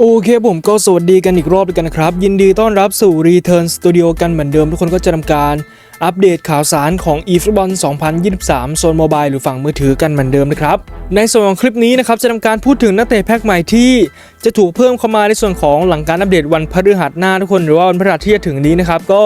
โอเคผมก็สวัสดีกันอีกรอบด้วยกันนะครับ ยินดีต้อนรับสู่ Return Studio กันเหมือนเดิม ทุกคนก็จะทำการอัปเดตข่าวสารของ eFootball 2023 โซนโมบายหรือฝั่งมือถือกันเหมือนเดิมนะครับ ในส่วนของคลิปนี้นะครับ จะทำการพูดถึงนักเตะแพ็กใหม่ที่จะถูกเพิ่มเข้ามาในส่วนของหลังการอัปเดตวันพฤหัสหน้าทุกคนหรือว่าวันพฤหัสที่จะถึงนี้นะครับก็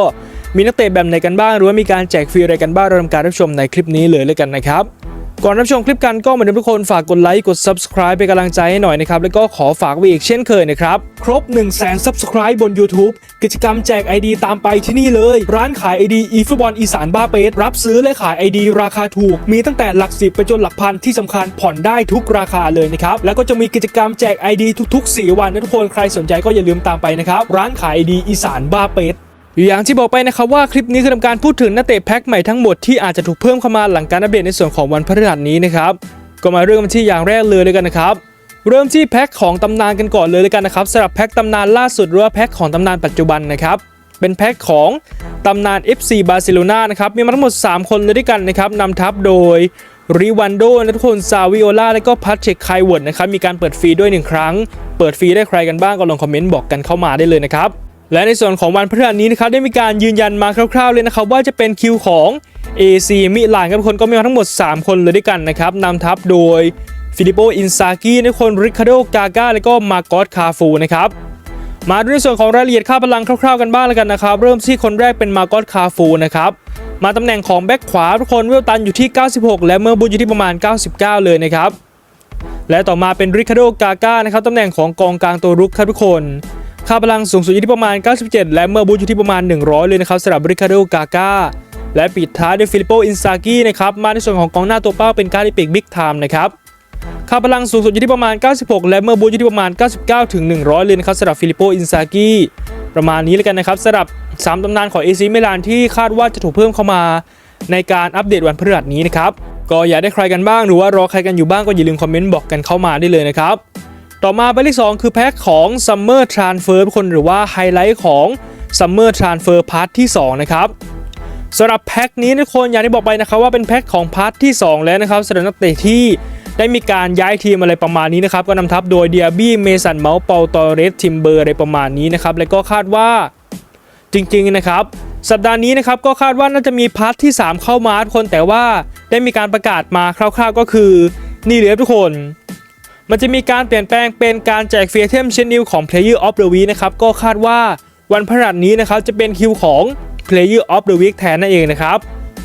มีนักเตะแบบไหนกันบ้าง หรือว่ามีการแจกฟรีอะไรกันบ้างเราทำการรับชมในคลิปนี้เลยเลยกันนะครับ ก่อนรับชมคลิปกันก็เหมือนเดิมทุกคนฝากกดไลค์กด subscribe เป็นกำลังใจให้หน่อยนะครับ แล้วก็ขอฝากไว้อีกเช่นเคยนะครับ ครบ 1 0 0 0 0 0 subscribe บน YouTube กิจกรรมแจก ID ตามไปที่นี่เลย ร้านขาย ID อีฟุตบอลอีสานบ้าเปสรับซื้อและขาย ID ราคาถูก มีตั้งแต่หลักสิบไปจนหลักพันที่สำคัญผ่อนได้ทุกราคาเลยนะครับ แล้วก็จะมีกิจกรรมแจก ID ทุก ๆ 4 วันนะทุกคนใครสนใจก็อย่าลืมตามไปนะครับร้านขาย ID อีสานบ้าเปส อย่างที่บอกไปนะครับว่าคลิปนี้คือทำการพูดถึงนักเตะแพ็คใหม่ทั้งหมดที่อาจจะถูกเพิ่มเข้ามาหลังการอัปเดตในส่วนของวันพฤหัสนี้นะครับก็มาเริ่มกันที่อย่างแรกเลยเลยกันนะครับเริ่มที่แพ็คของตำนานกันก่อนเลยเลยกันนะครับสำหรับแพ็คตำนานล่าสุดหรือว่าแพ็คของตำนานปัจจุบันนะครับเป็นแพ็คของตำนาน FC บาร์เซโลนานะครับมีมาทั้งหมด 3 คนเลยด้วยกันนะครับนำทัพโดยริวันโดนะทุกคนซาวิโอลาและก็พัชเชคไคเวิร์ดนะครับมีการเปิดฟรีด้วยหนึ่งครั้ง เปิดฟรีได้ใครกันบ้างก็ลองคอมเมนต์บอกกันเข้ามาได้เลยนะครับ และในส่วนของวันพฤหัสนี้นะครับได้มีการยืนยันมาคร่าวๆเลยนะครับว่าจะเป็นคิวของ AC มิลานครับทุกคนก็มีมาทั้งหมด 3 คนเลยด้วยกันนะครับนำทัพโดยฟิลิปโปอินซากิทุกคนริคาโดกาก้าและก็มาโกอสคาฟูนะครับมาดูในส่วนของรายละเอียดค่าพลังคร่าวๆกันบ้างแล้วกันนะครับ เริ่มที่คนแรกเป็นมาโกอสคาฟูนะครับมาตำแหน่งของแบ็คขวาทุกคนเวลตันอยู่ที่ 96 และเมอร์บูอยู่ที่ประมาณ 99 เลยนะครับและต่อมาเป็นริคาโดกาก้านะครับตำแหน่งของกองกลางตัวรุกครับทุกคน ค่าพลังสูงสุดอยู่ที่ประมาณ 97 และเมื่อบูทอยู่ที่ประมาณ 100 เลยนะครับสำหรับริคาโดกาก้าและปิดท้ายด้วยฟิลิปโปอินซากินะครับมาในส่วนของกองหน้าตัวเป้าเป็นการิปิกบิ๊กไทม์นะครับค่าพลังสูงสุดอยู่ที่ประมาณ 96 และเมื่อบูทอยู่ที่ประมาณ 99 ถึง 100 เลยนะครับสำหรับฟิลิปโปอินซากิประมาณนี้เลยกันนะครับสำหรับ 3ตำนานของเอซีมิลานที่คาดว่าจะถูกเพิ่มเข้ามา ในการอัปเดตวันพฤหัสนี้นะครับก็อยากได้ใครกันบ้างหรือว่ารอใครกันอยู่บ้างก็อย่าลืมคอมเมนต์บอกกันเข้ามาได้เลยนะครับ ต่อมาใบที่ 2 คือแพ็คของ Summer Transfer คนหรือว่าไฮไลท์ของ Summer Transfer Part ที่ 2 นะครับสำหรับแพ็คนี้ทุกคนอย่างที่บอกไปนะครับว่าเป็นแพ็คของพาร์ทที่ 2 แล้วนะครับสำหรับนักเตะที่ได้มีการย้ายทีมอะไรประมาณนี้นะครับ ก็นำทัพโดยเดียบี้เมสันเมาส์เปาตอเรสทิมเบอร์อะไรประมาณนี้นะครับ และก็คาดว่าจริงๆนะครับสัปดาห์นี้นะครับก็คาดว่าน่าจะมีพาร์ทที่ 3 เข้ามาทุกคนแต่ว่าได้มีการประกาศมาคร่าว ๆก็คือ นี่เลยทุกคน มันจะมีการเปลี่ยนแปลงเป็นการแจกเฟียเทมเชนนิวของ Player of the Week นะครับก็คาดว่าวันพฤหัสนี้นะครับจะเป็นคิวของ Player of the Week แทนนั่นเองนะครับ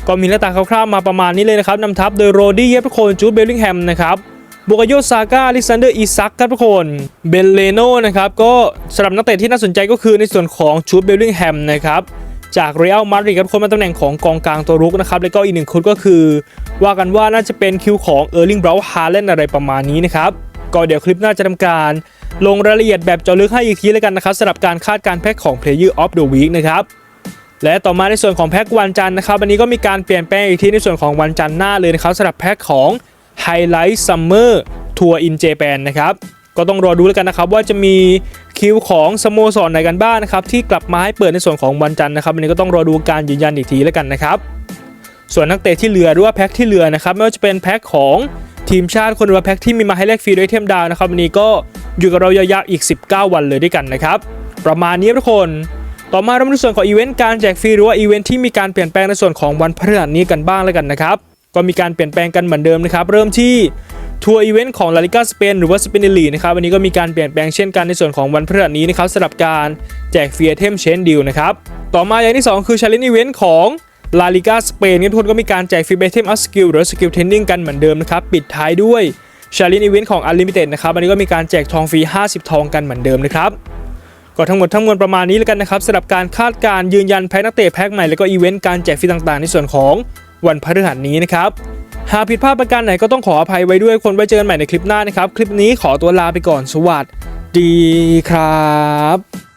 ก็มีหน้าตาคร่าวๆมาประมาณนี้เลยนะครับนำทัพโดยโรดี้เยฟทุกคนจูดเบลลิงแฮมนะครับบุกโยซาก้าอลิซันเดอร์อีซักครับทุกคนเบลเลโนนะครับก็สำหรับนักเตะที่น่าสนใจก็คือในส่วนของจูดเบลลิงแฮมนะครับจากเรอัลมาดริดครับคนมาตำแหน่งของกองกลางตัวรุกนะครับแล้วก็อีกหนึ่งคนก็คือ ว่ากันว่าน่าจะเป็นคิวของเออร์ลิงบราวฮาเลนอะไรประมาณนี้นะครับ ก็เดี๋ยวคลิปหน้าจะทำการ ลงรายละเอียดแบบเจาะลึกให้อีกทีแล้วกันนะครับสำหรับการคาดการแพ็คของ Player of the Week นะครับและต่อมาในส่วนของแพ็ควันจันทร์นะครับวันนี้ก็มีการเปลี่ยนแปลงอีกทีในส่วนของวันจันทร์หน้าเลยนะครับสำหรับแพ็คของ Highlight Summer Tour in Japan นะครับก็ต้องรอดูแล้วกันนะครับว่าจะมีคิวของสโมสรไหนกันบ้างนะครับที่กลับมาให้เปิดในส่วนของวันจันทร์นะครับวันนี้ก็ต้องรอดูการยืนยันอีกทีแล้วกันนะครับส่วนนักเตะที่เหลือหรือว่าแพ็คที่เหลือนะครับไม่ว่าจะเป็นแพ็คของ ทีมชาติคนหรือว่าแพ็คที่มีมาให้แลกฟรีด้วยเทมดาวนะครับวันนี้ก็อยู่กับเรายาวๆอีก 19 วันเลยด้วยกันนะครับ ประมาณนี้ทุกคนต่อมาเรามาดูส่วนของอีเวนต์การแจกฟรีหรือว่าอีเวนต์ที่มีการเปลี่ยนแปลงในส่วนของวันพฤหัสนี้กันบ้างแล้วกันนะครับ ก็มีการเปลี่ยนแปลงกันเหมือนเดิมนะครับ เริ่มที่ทัวร์อีเวนต์ของลาลิกาสเปนหรือว่าสเปนลีนะครับวันนี้ก็มีการเปลี่ยนแปลงเช่นกันในส่วนของวันพฤหัสนี้นะครับสำหรับการแจกฟรีเทมเชนดิวนะครับต่อมาอย่างที่สองคือชาเลนจ์อีเวนต์ของ ลาลิกาสเปนทุกคนก็มีการแจกฟรีเบทเทมอัสกิลหรือสกิลเทนนิ่งกันเหมือนเดิมนะครับ ปิดท้ายด้วยชาลินอีเวนต์ของ Unlimited นะครับอันนี้ก็มีการแจกทองฟรี 50 ทองกันเหมือนเดิมนะครับก็ทั้งหมดทั้งมวลประมาณนี้แล้วกันนะครับสำหรับการคาดการยืนยันแพ็คนักเตะแพ็คใหม่แล้วก็อีเวนต์การแจกฟรีต่างๆ ในส่วนของวันพฤหัสนี้นะครับหากผิดพลาดประการไหนก็ต้องขออภัยไว้ด้วยคนไว้เจอกันใหม่ในคลิปหน้านะครับ คลิปนี้ขอตัวลาไปก่อนสวัสดีครับ